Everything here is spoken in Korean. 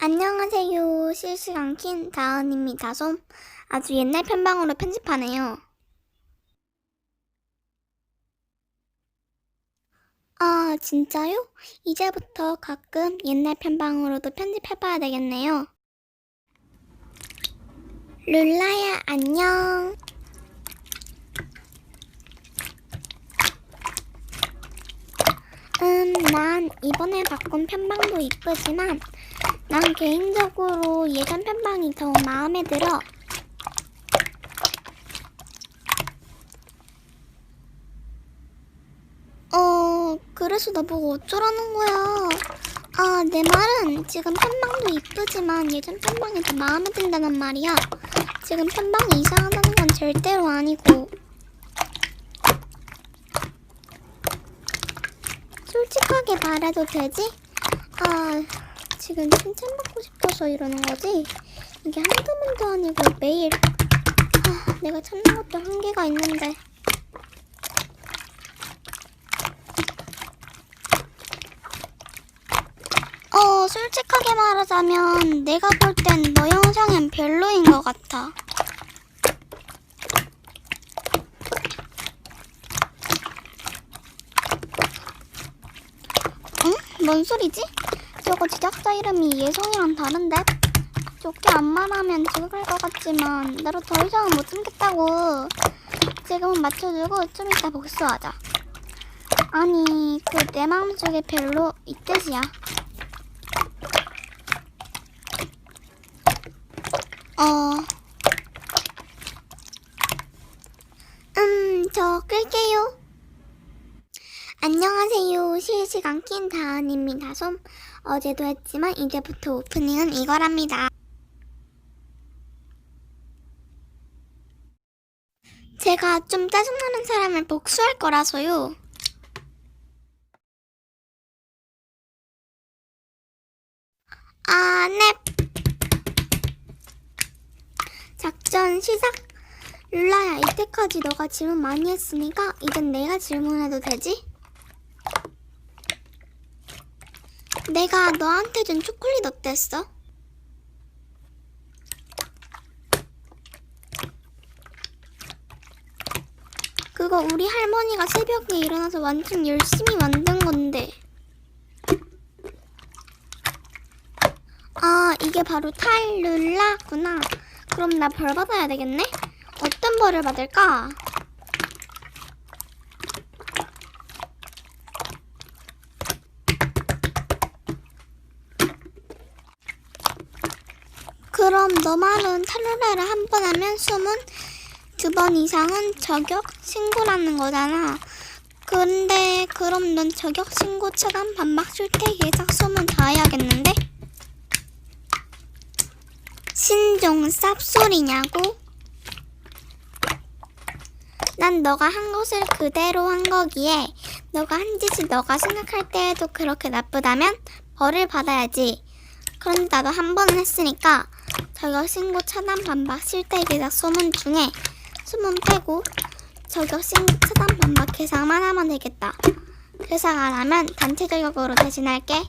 안녕하세요. 실시간 킨 다은입니다. 좀 아주 옛날 편방으로 편집하네요. 아, 진짜요? 이제부터 가끔 옛날 편방으로도 편집해봐야 되겠네요. 룰라야, 안녕. 음, 난 이번에 바꾼 편방도 이쁘지만, 난 개인적으로 예전 편방이 더 마음에 들어. 어, 그래서 나보고 어쩌라는 거야. 아, 내 말은 지금 편방도 이쁘지만 예전 편방이 더 마음에 든다는 말이야. 지금 편방이 이상하다는 건 절대로 아니고. 솔직하게 말해도 되지? 아, 지금 칭찬받고 싶어서 이러는 거지? 이게 한두 번도 아니고 매일. 아, 내가 찾는 것도 한계가 있는데. 어, 솔직하게 말하자면 내가 볼 땐 너 영상은 별로인 것 같아. 응? 뭔 소리지? 저거 제작자 이름이 예성이랑 다른데? 좋게 안 말하면 지각할 것 같지만 나로 더 이상은 못 참겠다고. 지금은 맞춰주고 좀 이따 복수하자. 아니, 그 내 마음속에 별로 이 뜻이야. 어. 음, 저 끌게요. 안녕하세요. 실시간 낀 다은입니다. 좀 어제도 했지만 이제부터 오프닝은 이거랍니다. 제가 좀 짜증나는 사람을 복수할 거라서요. 아, 네. 작전 시작. 룰라야, 이때까지 너가 질문 많이 했으니까 이젠 내가 질문해도 되지? 내가 너한테 준 초콜릿 어땠어? 그거 우리 할머니가 새벽에 일어나서 완전 열심히 만든 건데. 아, 이게 바로 탈룰라구나. 그럼 나 벌 받아야 되겠네? 어떤 벌을 받을까? 그럼 너 말은 탈룰라를 한 번 하면 숨은 두 번 이상은 저격 신고라는 거잖아. 근데 그럼 넌 저격 신고 차단 반박 출퇴 예작 소문 다 해야겠는데? 신종 쌉소리냐고? 난 너가 한 것을 그대로 한 거기에 너가 한 짓이 너가 생각할 때에도 그렇게 나쁘다면 벌을 받아야지. 그런데 나도 한 번은 했으니까 저격 신고 차단 반박 실태 계작 소문 중에 소문 빼고 저격 신고 차단 반박 계상만 하면 되겠다. 계상 안 하면 단체 저격으로 대신할게.